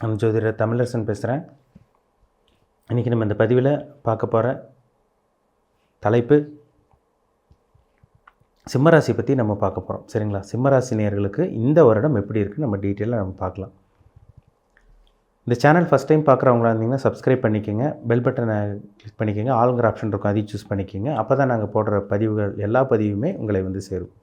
நான் ஜோதிடர் தமிழரசன் பேசுகிறேன் இன்றைக்கி நம்ம இந்த பதிவில் பார்க்க போகிற தலைப்பு சிம்மராசி பற்றி நம்ம பார்க்க போகிறோம் சரிங்களா? சிம்மராசி நேர்களுக்கு இந்த வருடம் எப்படி இருக்குன்னு நம்ம டீட்டெயிலாக நம்ம பார்க்கலாம். இந்த சேனல் ஃபஸ்ட் டைம் பார்க்குறவங்களா இருந்தீங்கன்னா சப்ஸ்கிரைப் பண்ணிக்கோங்க. பெல் பட்டனை கிளிக் பண்ணிக்கோங்க. ஆளுங்கிற ஆப்ஷன் இருக்கும். அதையும் சூஸ் பண்ணிக்கோங்க. அப்போ தான் நாங்கள் போடுற பதிவுகள் எல்லா பதிவுமே உங்களை வந்து சேரும்.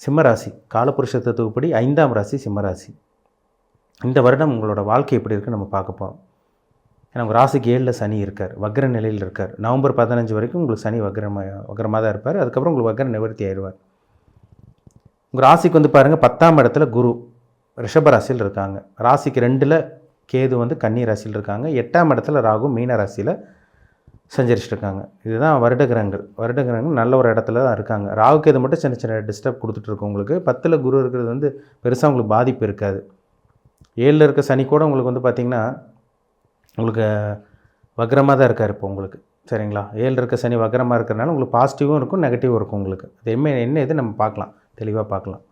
சிம்மராசி காலபுருஷ தத்துவப்படி ஐந்தாம் ராசி சிம்மராசி. இந்த வருடம் உங்களோட வாழ்க்கை எப்படி இருக்குன்னு நம்ம பார்க்க போகிறோம் ஏன்னா உங்கள் ராசிக்கு ஏழில் சனி இருக்கார். வக்ர நிலையில் இருக்கார். நவம்பர் பதினஞ்சு வரைக்கும் உங்களுக்கு சனி வக்ரமாக வக்ரமாக தான் இருப்பார். அதுக்கப்புறம் உங்களுக்கு வக்ர நிவர்த்தி ஆயிடுவார். உங்கள் ராசிக்கு வந்து பாருங்கள் பத்தாம் இடத்துல குரு ரிஷப ராசியில் இருக்காங்க. ராசிக்கு ரெண்டில் கேது வந்து கன்னி ராசியில் இருக்காங்க. எட்டாம் இடத்துல ராகு மீன ராசியில் செஞ்சரிச்சிட்டு இருக்காங்க இதுதான் வருடகிரகங்கள் வருடகிரகங்கள் நல்ல ஒரு இடத்துல தான் இருக்காங்க. ராகு கேது மட்டும் சின்ன சின்ன டிஸ்டர்ப் கொடுத்துட்ருக்கோம் உங்களுக்கு. பத்தில் குரு இருக்கிறது வந்து பெருசாக உங்களுக்கு பாதிப்பு இருக்காது. ஏழில் இருக்க சனி கூட உங்களுக்கு வந்து பார்த்திங்கன்னா உங்களுக்கு வக்ரமாக தான் இருக்கார் இப்போ உங்களுக்கு. சரிங்களா? ஏழில் இருக்க சனி வக்ரமாக இருக்கிறனால உங்களுக்கு பாசிட்டிவும் இருக்கும் நெகட்டிவும் இருக்கும் உங்களுக்கு. அது என்ன என்ன இது நம்ம பார்க்கலாம். தெளிவாக பார்க்கலாம்.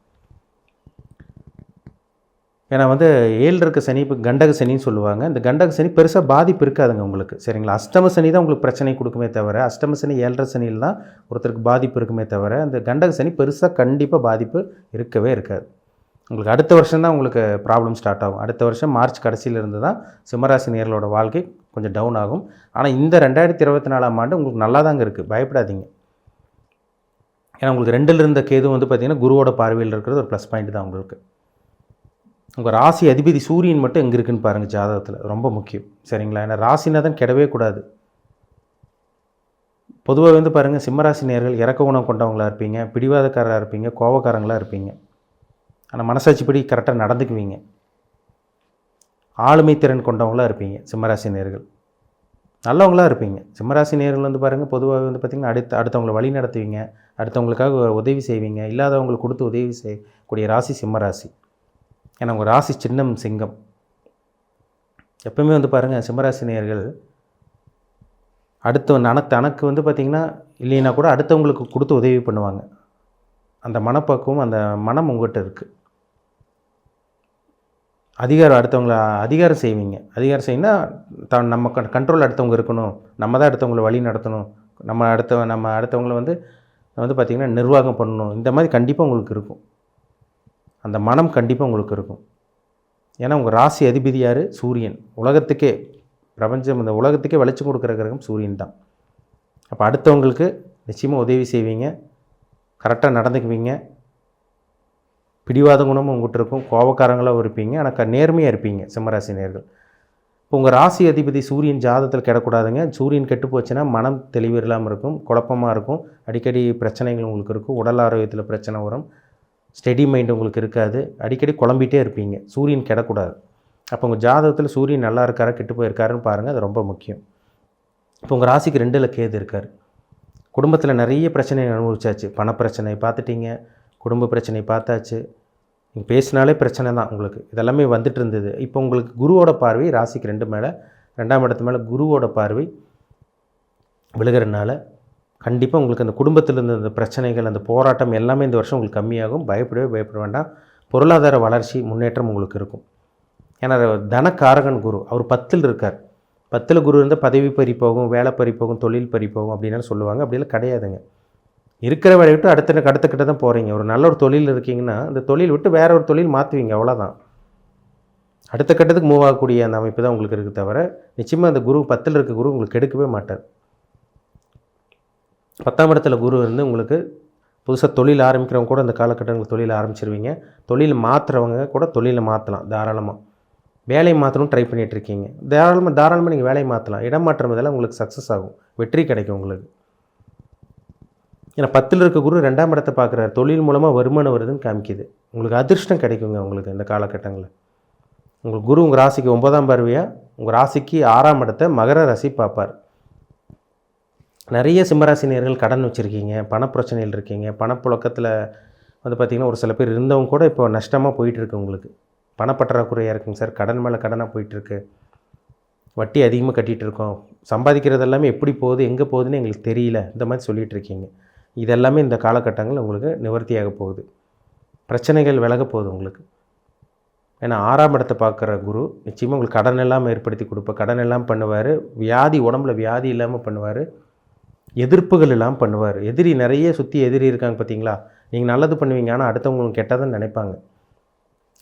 ஏன்னா வந்து ஏழில் இருக்க சனி இப்போ கண்டக சனின்னு சொல்லுவாங்க. இந்த கண்டக சனி பெருசாக பாதிப்பு இருக்காதுங்க உங்களுக்கு. சரிங்களா? அஷ்டம சனி தான் உங்களுக்கு பிரச்சனை கொடுக்குமே தவிர அஷ்டம சனி ஏழரை சனியில் தான் ஒருத்தருக்கு பாதிப்பு இருக்குமே தவிர அந்த கண்டக சனி பெருசாக கண்டிப்பாக பாதிப்பு இருக்கவே இருக்காது. உங்களுக்கு அடுத்த வருஷம் தான் உங்களுக்கு ப்ராப்ளம் ஸ்டார்ட் ஆகும். அடுத்த வருஷம் மார்ச் கடைசியிலிருந்து தான் சிம்மராசி நேர்களோட வாழ்க்கை கொஞ்சம் டவுன் ஆகும். ஆனால் இந்த ரெண்டாயிரத்தி இருபத்தி நாலாம் ஆண்டு உங்களுக்கு நல்லா தாங்க இருக்குது பயப்படாதீங்க. ஏன்னா உங்களுக்கு ரெண்டில் இருந்த கேது வந்து பார்த்திங்கன்னா குருவோட பார்வையில் இருக்கிறது ஒரு ப்ளஸ் பாயிண்ட் தான் உங்களுக்கு. உங்கள் ராசி அதிபதி சூரியன் மட்டும் எங்கே இருக்குன்னு பாருங்கள் ஜாதகத்தில். ரொம்ப முக்கியம். சரிங்களா? ஏன்னா ராசிநாதன் கெடவே கூடாது. பொதுவாக வந்து பாருங்கள் சிம்மராசி நேர்கள் இறக்க குணம் கொண்டவங்களா இருப்பீங்க பிடிவாதக்காரராக இருப்பீங்க கோவக்காரங்களாக இருப்பீங்க. ஆனால் மனசாட்சிப்படி கரெக்டாக நடந்துக்குவீங்க. ஆளுமை திறன் கொண்டவங்களாக இருப்பீங்க சிம்மராசி நேர்கள். நல்லவங்களாக இருப்பீங்க. சிம்மராசி நேர்கள் வந்து பாருங்கள் பொதுவாக வந்து பார்த்திங்கன்னா அடுத்த அடுத்தவங்களை வழி நடத்துவீங்க அடுத்தவங்களுக்காக உதவி செய்வீங்க இல்லாதவங்களுக்கு கொடுத்து உதவி செய்யக்கூடிய ராசி சிம்மராசி. ஏன்னா உங்கள் ராசி சின்னம் சிங்கம். எப்பவுமே வந்து பாருங்கள் சிம்மராசி நேர்கள் அடுத்த நனக்கு தனக்கு வந்து பார்த்திங்கன்னா இல்லைன்னா கூட அடுத்தவங்களுக்கு கொடுத்து உதவி பண்ணுவாங்க. அந்த மனப்பக்குவம் அந்த மனம் உங்கள்கிட்ட இருக்குது அதிகாரம் அடுத்தவங்கள அதிகாரம் செய்வீங்க. அதிகாரம் செய்யினா த நம்ம கண்ட்ரோல் அடுத்தவங்க இருக்கணும். நம்ம தான் அடுத்தவங்களை வழி நடத்தணும். நம்ம அடுத்த நம்ம அடுத்தவங்களை வந்து வந்து பார்த்திங்கன்னா நிர்வாகம் பண்ணணும். இந்த மாதிரி கண்டிப்பாக உங்களுக்கு இருக்கும். அந்த மனம் கண்டிப்பாக உங்களுக்கு இருக்கும். ஏன்னா உங்கள் ராசி அதிபதி யார்? சூரியன். உலகத்துக்கே பிரபஞ்சம் இந்த உலகத்துக்கே வெளிச்சம் கொடுக்குற கிரகம் சூரியன் தான். அப்போ அடுத்தவங்களுக்கு நிச்சயமாக உதவி செய்வீங்க. கரெக்டாக நடந்துக்குவீங்க. பிடிவாத குணமும் உங்கள்கிட்ட இருக்கும். கோபக்காரங்களாகவும் இருப்பீங்க. ஆனால் நேர்மையாக இருப்பீங்க சிம்மராசி நேர்கள். இப்போ உங்கள் ராசி அதிபதி சூரியன் ஜாதத்தில் கிடக்கூடாதுங்க சூரியன் கெட்டு போச்சுன்னா மனம் தெளிவு இல்லாமல் இருக்கும் குழப்பமாக இருக்கும். அடிக்கடி பிரச்சனைகள் உங்களுக்கு இருக்கும். உடல் ஆரோக்கியத்தில் பிரச்சனை வரும். ஸ்டெடி மைண்ட் உங்களுக்கு இருக்காது. அடிக்கடி குழம்பிகிட்டே இருப்பீங்க. சூரியன் கிடக்கூடாது. அப்போ உங்கள் ஜாதகத்தில் சூரியன் நல்லா இருக்காரா கெட்டு போயிருக்காருன்னு பாருங்கள் அது ரொம்ப முக்கியம். இப்போ உங்கள் ராசிக்கு ரெண்டில் கேது இருக்கார். குடும்பத்தில் நிறைய பிரச்சனை அனுபவிச்சாச்சு. பணப்பிரச்சனை பார்த்துட்டீங்க குடும்ப பிரச்சனை பார்த்தாச்சு. நீங்கள் பேசினாலே பிரச்சனை தான் உங்களுக்கு. இதெல்லாமே வந்துட்டு இருந்தது. இப்போ உங்களுக்கு குருவோட பார்வை ராசிக்கு ரெண்டு மேலே ரெண்டாம் இடத்து மேலே குருவோட பார்வை விழுகிறனால கண்டிப்பாக உங்களுக்கு அந்த குடும்பத்தில் இருந்த அந்த பிரச்சனைகள் அந்த போராட்டம் எல்லாமே இந்த வருஷம் உங்களுக்கு கம்மியாகும். பயப்படவே பயப்பட வேண்டாம். பொருளாதார வளர்ச்சி முன்னேற்றம் உங்களுக்கு இருக்கும். ஏன்னா தனக்காரகன் குரு. அவர் பத்தில் இருக்கார். பத்தில் குரு இருந்தால் பதவி பறி போகும் வேலை பறி போகும் தொழில் பறி போகும் அப்படின்னு சொல்லுவாங்க. அப்படிலாம் கிடையாதுங்க. இருக்கிற வேலையை விட்டு அடுத்த அடுத்த தான் போகிறீங்க ஒரு நல்ல ஒரு தொழில் இருக்கீங்கன்னா அந்த தொழில் விட்டு வேற ஒரு தொழில் மாற்றுவீங்க அவ்வளோதான் அடுத்த கட்டத்துக்கு மூவ் ஆகக்கூடிய அந்த அமைப்பு தான் உங்களுக்கு இருக்குது தவிர நிச்சயமாக அந்த குரு பத்தில் இருக்க குரு உங்களுக்கு கெடுக்கவே மாட்டார். பத்தாம் இடத்துல குரு இருந்து உங்களுக்கு புதுசாக தொழில் ஆரம்பிக்கிறவங்க கூட அந்த காலகட்டங்களுக்கு தொழில் ஆரம்பிச்சிருவீங்க. தொழில் மாற்றுறவங்க கூட தொழிலை மாற்றலாம் தாராளமாக வேலையை மாற்றணும் ட்ரை பண்ணிகிட்ருக்கீங்க தாராளமாக தாராளமாக நீங்கள் வேலையை மாற்றலாம் இடம் மாற்றம் இதெல்லாம் உங்களுக்கு சக்ஸஸ் ஆகும். வெற்றி கிடைக்கும் உங்களுக்கு. ஏன்னா பத்தில் இருக்க குரு ரெண்டாம் இடத்தை பார்க்குறாரு. தொழில் மூலமாக வருமானம் வருதுன்னு காமிக்குது. உங்களுக்கு அதிர்ஷ்டம் கிடைக்குங்க உங்களுக்கு இந்த காலகட்டங்களில். உங்கள் குரு உங்கள் ராசிக்கு ஒன்பதாம் பார்வையாக உங்கள் ராசிக்கு ஆறாம் இடத்தை மகர ராசி பார்ப்பார். நிறைய சிம்மராசினியர்கள் கடன் வச்சுருக்கீங்க பணப்பிரச்சனையில் இருக்கீங்க பணப்புழக்கத்தில் வந்து பார்த்திங்கன்னா ஒரு சில பேர் இருந்தவங்க கூட இப்போ நஷ்டமாக போயிட்டுருக்கு உங்களுக்கு. பணப்பற்றாக்குறையாக இருக்குங்க சார். கடன் மேலே கடனாக போயிட்டுருக்கு வட்டி அதிகமாக கட்டிகிட்டு இருக்கோம். சம்பாதிக்கிறது எல்லாமே எப்படி போகுது எங்கே போகுதுன்னு எங்களுக்கு தெரியல. இந்த மாதிரி சொல்லிகிட்டு இருக்கீங்க. இதெல்லாமே இந்த காலகட்டங்கள் உங்களுக்கு நிவர்த்தியாக போகுது. பிரச்சனைகள் விலக போகுது உங்களுக்கு. ஏன்னா ஆறாம் இடத்தை பார்க்குற குரு நிச்சயமாக உங்களுக்கு கடன் இல்லாமல் ஏற்படுத்தி கொடுப்பார். கடன் எல்லாம் பண்ணுவார். வியாதி உடம்புல வியாதி இல்லாமல் பண்ணுவார். எதிர்ப்புகள் எல்லாம் பண்ணுவார். எதிரி நிறைய சுற்றி எதிரி இருக்காங்க பார்த்தீங்களா? நீங்கள் நல்லது பண்ணுவீங்க. ஆனால் அடுத்தவங்க உங்களுக்கு கெட்டதுன்னு நினைப்பாங்க.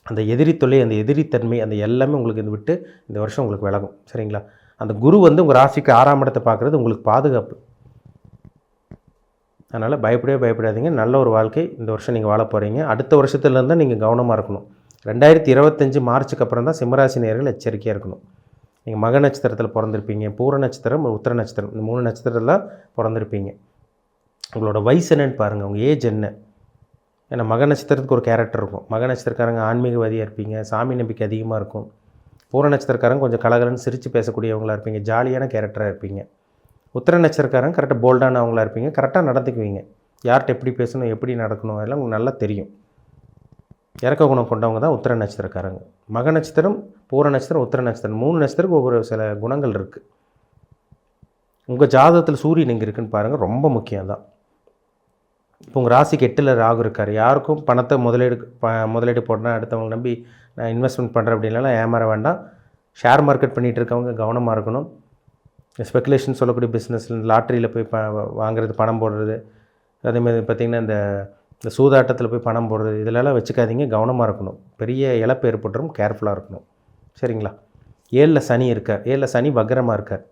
அந்த எதிரி தொல்லை அந்த எதிரித்தன்மை அந்த எல்லாமே உங்களுக்கு இது விட்டு இந்த வருஷம் உங்களுக்கு விலகும். சரிங்களா? அந்த குரு வந்து உங்கள் ராசிக்கு ஆறாம் இடத்தை பார்க்குறது உங்களுக்கு பாதுகாப்பு. அதனால் பயப்படவே பயப்படாதீங்க. நல்ல ஒரு வாழ்க்கை இந்த வருஷம் நீங்கள் வாழ போகிறீங்க அடுத்த வருஷத்துலேருந்து நீங்கள் கவனமாக இருக்கணும். ரெண்டாயிரத்தி இருபத்தஞ்சி மார்ச்சுக்கு அப்புறம் தான் சிம்மராசி நேர்கள் எச்சரிக்கையாக இருக்கணும். நீங்கள் மக நட்சத்திரத்தில் பிறந்திருப்பீங்க. பூர நட்சத்திரம் உத்தர நட்சத்திரம். இந்த மூணு நட்சத்திரத்தில் பிறந்திருப்பீங்க. உங்களோட வயசு என்னன்னு பாருங்கள் உங்கள் ஏஜ் என்ன? ஏன்னா மக நட்சத்திரத்துக்கு ஒரு கேரக்டர் இருக்கும். மக நட்சத்திரக்காரங்க ஆன்மீகவாதியாக இருப்பீங்க. சாமி நம்பிக்கை அதிகமாக இருக்கும். பூர நட்சத்திரக்காரங்க கொஞ்சம் கலகலன்னு சிரித்து பேசக்கூடியவங்களா இருப்பீங்க. ஜாலியான கேரக்டராக இருப்பீங்க. உத்தர நட்சத்திரக்காரங்க கரெக்டாக போல்டானவங்களா இருப்பீங்க. கரெக்டாக நடந்துக்குவீங்க. யார்கிட்ட எப்படி பேசணும் எப்படி நடக்கணும் எல்லாம் உங்களுக்கு நல்லா தெரியும். இறக்க குணம் கொண்டவங்க தான் உத்தர நட்சத்திரக்காரங்க மக நட்சத்திரம் பூர நட்சத்திரம் உத்தர நட்சத்திரம். மூணு நட்சத்திரத்துக்கு ஒவ்வொரு சில குணங்கள் இருக்குது உங்கள் ஜாதகத்தில் சூரியன் எங்கே இருக்குன்னு பாருங்கள் ரொம்ப முக்கியம் தான். இப்போ உங்கள் ராசிக்கு எட்டில் ராகு இருக்கார். யாருக்கும் பணத்தை முதலீடு ப முதலீடு போடணும் அடுத்தவங்க நம்பி நான் இன்வெஸ்ட்மெண்ட் பண்ணுறேன் அப்படின்னாலாம் ஏமாற வேண்டாம். ஷேர் மார்க்கெட் பண்ணிகிட்டு இருக்கவங்க கவனமாக இருக்கணும். ஸ்பெகுலேஷன் சொல்லக்கூடிய பிஸ்னஸ் லாட்ரியில் போய் ப வாங்குறது பணம் போடுறது அதேமாதிரி பார்த்திங்கன்னா இந்த இந்த சூதாட்டத்தில் போய் பணம் போடுறது இதிலெல்லாம் வச்சுக்காதீங்க. கவனமாக இருக்கணும். பெரிய இழப்பு ஏற்பட்டுரும். கேர்ஃபுல்லாக இருக்கணும். சரிங்களா? ஏழில் சனி இருக்கார். ஏழில் சனி வக்கரமாக இருக்கார்.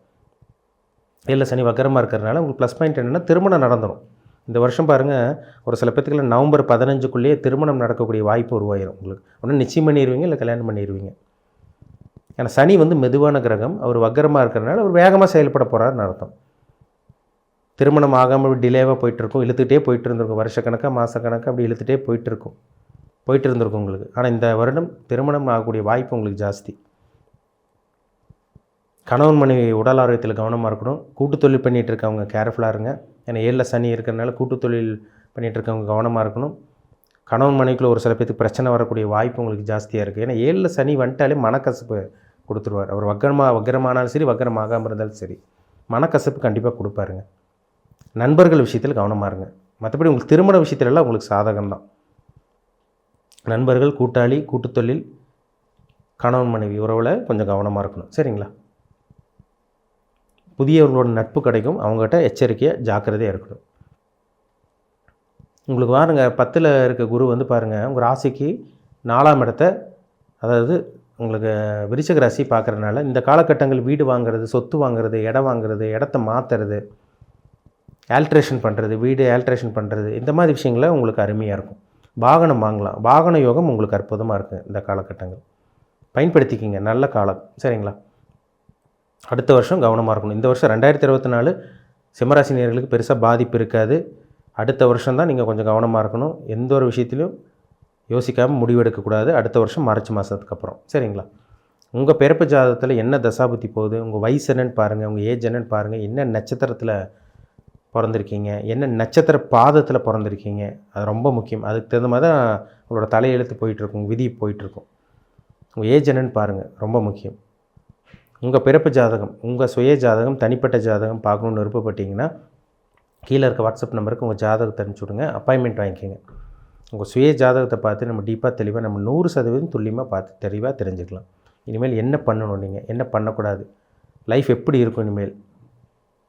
ஏழில் சனி வக்கரமாக இருக்கிறதுனால உங்களுக்கு ப்ளஸ் பாயிண்ட் என்னென்னா திருமணம் நடந்துடும் இந்த வருஷம் பாருங்கள் ஒரு சில பேத்துக்குள்ள நவம்பர் பதினஞ்சுக்குள்ளேயே திருமணம் நடக்கக்கூடிய வாய்ப்பு உருவாயிரும் உங்களுக்கு. ஒன்று நிச்சயம் பண்ணிடுவீங்க இல்லை கல்யாணம் பண்ணிடுவீங்க ஏன்னா சனி வந்து மெதுவான கிரகம் அவர் வக்கரமாக இருக்கிறனால அவர் வேகமாக செயல்பட போகிறாருன்னு அர்த்தம். திருமணம் ஆகாமல் டிலேவாக போயிட்டுருக்கும் இழுத்துகிட்டே போயிட்டு இருந்திருக்கும் வருஷக்கணக்காக மாதக்கணக்காக அப்படி இழுத்துகிட்டே போயிட்டுருக்கும். போயிட்டு இருந்திருக்கும் உங்களுக்கு. ஆனால் இந்த வருடம் திருமணம் ஆகக்கூடிய வாய்ப்பு உங்களுக்கு ஜாஸ்தி. கணவன் மனைவி உடல் ஆரோக்கியத்தில் கவனமாக இருக்கணும். கூட்டுத்தொழில் பண்ணிகிட்டு இருக்கவங்க கேர்ஃபுல்லாக இருங்க. ஏன்னா ஏழில் சனி இருக்கிறனால கூட்டுத்தொழில் பண்ணிகிட்டு இருக்கவங்க கவனமாக இருக்கணும். கணவன் மனைவிக்குள்ள ஒரு சில பேருக்கு பிரச்சனை வரக்கூடிய வாய்ப்பு உங்களுக்கு ஜாஸ்தியாக இருக்குது ஏன்னா ஏழில் சனி வந்துட்டாலே மனக்கசப்பு கொடுத்துருவார். அவர் வக்கரமாக வக்கரமானாலும் சரி வக்கரமாகாமல் இருந்தாலும் சரி மனக்கசப்பு கண்டிப்பாக கொடுப்பாருங்க. நண்பர்கள் விஷயத்தில் கவனமாக இருங்க. மற்றபடி உங்களுக்கு திருமண விஷயத்துலலாம் உங்களுக்கு சாதகம் தான் நண்பர்கள் கூட்டாளி கூட்டுத்தொழில் கணவன் மனைவி உறவில் கொஞ்சம் கவனமாக இருக்கணும். சரிங்களா? புதியவர்களோட நட்பு கிடைக்கும். அவங்ககிட்ட எச்சரிக்கையாக ஜாக்கிரதையாக இருக்கணும். உங்களுக்கு பாருங்கள் பத்தில் இருக்க குரு வந்து பாருங்கள் உங்கள் ராசிக்கு நாலாம் இடத்த அதாவது உங்களுக்கு விருச்சக ராசி பார்க்குறதுனால இந்த காலகட்டங்கள் வீடு வாங்குறது சொத்து வாங்குறது இடம் வாங்குறது இடத்த மாற்றுறது ஆல்ட்ரேஷன் பண்ணுறது வீடு ஆல்ட்ரேஷன் பண்ணுறது இந்த மாதிரி விஷயங்கள உங்களுக்கு அருமையாக இருக்கும். வாகனம் வாங்கலாம். வாகன யோகம் உங்களுக்கு அற்புதமாக இருக்குது இந்த காலகட்டங்கள். பயன்படுத்திக்கிங்க. நல்ல காலம். சரிங்களா? அடுத்த வருஷம் கவனமாக இருக்கணும். இந்த வருஷம் ரெண்டாயிரத்தி இருபத்தி நாலு சிம்மராசி நேர்களுக்கு பெருசாக பாதிப்பு இருக்காது. அடுத்த வருஷம் தான் நீங்கள் கொஞ்சம் கவனமாக இருக்கணும். எந்த ஒரு விஷயத்துலையும் யோசிக்காமல் முடிவெடுக்கக்கூடாது. அடுத்த வருஷம் மார்ச் மாதத்துக்கு அப்புறம் சரிங்களா? உங்கள் பிறப்பு ஜாதகத்தில் என்ன தசாபுத்தி போகுது? உங்கள் வயசு என்னன்னு பாருங்கள் உங்கள் ஏஜ் என்னன்னு பாருங்கள் என்ன நட்சத்திரத்தில் பிறந்திருக்கீங்க? என்ன நட்சத்திர பாதத்தில் பிறந்திருக்கீங்க? அது ரொம்ப முக்கியம். அதுக்கு தகுந்த மாதிரி தான் உங்களோட தலையெழுத்து போயிட்டுருக்கும். விதி போயிட்டுருக்கும். உங்கள் ஏஜ் என்னன்னு பாருங்கள் ரொம்ப முக்கியம். உங்கள் பிறப்பு ஜாதகம் உங்கள் சுய ஜாதகம் தனிப்பட்ட ஜாதகம் பார்க்கணுன்னு விருப்பப்பட்டீங்கன்னா கீழே இருக்க வாட்ஸ்அப் நம்பருக்கு உங்கள் ஜாதகத்தை அனுப்பிச்சி விடுங்க அப்பாயின்மெண்ட் வாங்கிக்கோங்க. உங்கள் சுய ஜாதகத்தை பார்த்து நம்ம டீப்பாக தெளிவாக நம்ம நூறு சதவீதம் துல்லியமாக பார்த்து தெளிவாக தெரிஞ்சுக்கலாம். இனிமேல் என்ன பண்ணணும் நீங்கள் என்ன பண்ணக்கூடாது? லைஃப் எப்படி இருக்கும் இனிமேல்?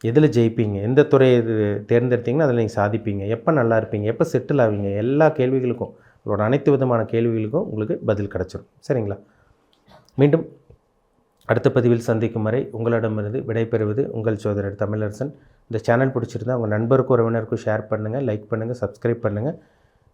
எதில் ஜெயிப்பீங்க? எந்த துறையை தேர்ந்தெடுத்தீங்கன்னா அதில் நீங்கள் சாதிப்பீங்க. எப்போ நல்லா இருப்பீங்க? எப்போ செட்டில் ஆவீங்க? எல்லா கேள்விகளுக்கும் உங்களோட அனைத்து விதமான கேள்விகளுக்கும் உங்களுக்கு பதில் கிடச்சிடும் சரிங்களா? மீண்டும் அடுத்த பதிவில் சந்திக்கும் வரை உங்களிடமிருந்து விடைபெறுவது உங்கள் சோதரர் தமிழரசன். இந்த சேனல் பிடிச்சிருந்தா உங்கள் நண்பருக்கும் உறவினருக்கும் ஷேர் பண்ணுங்கள் லைக் பண்ணுங்கள் சப்ஸ்கிரைப் பண்ணுங்கள்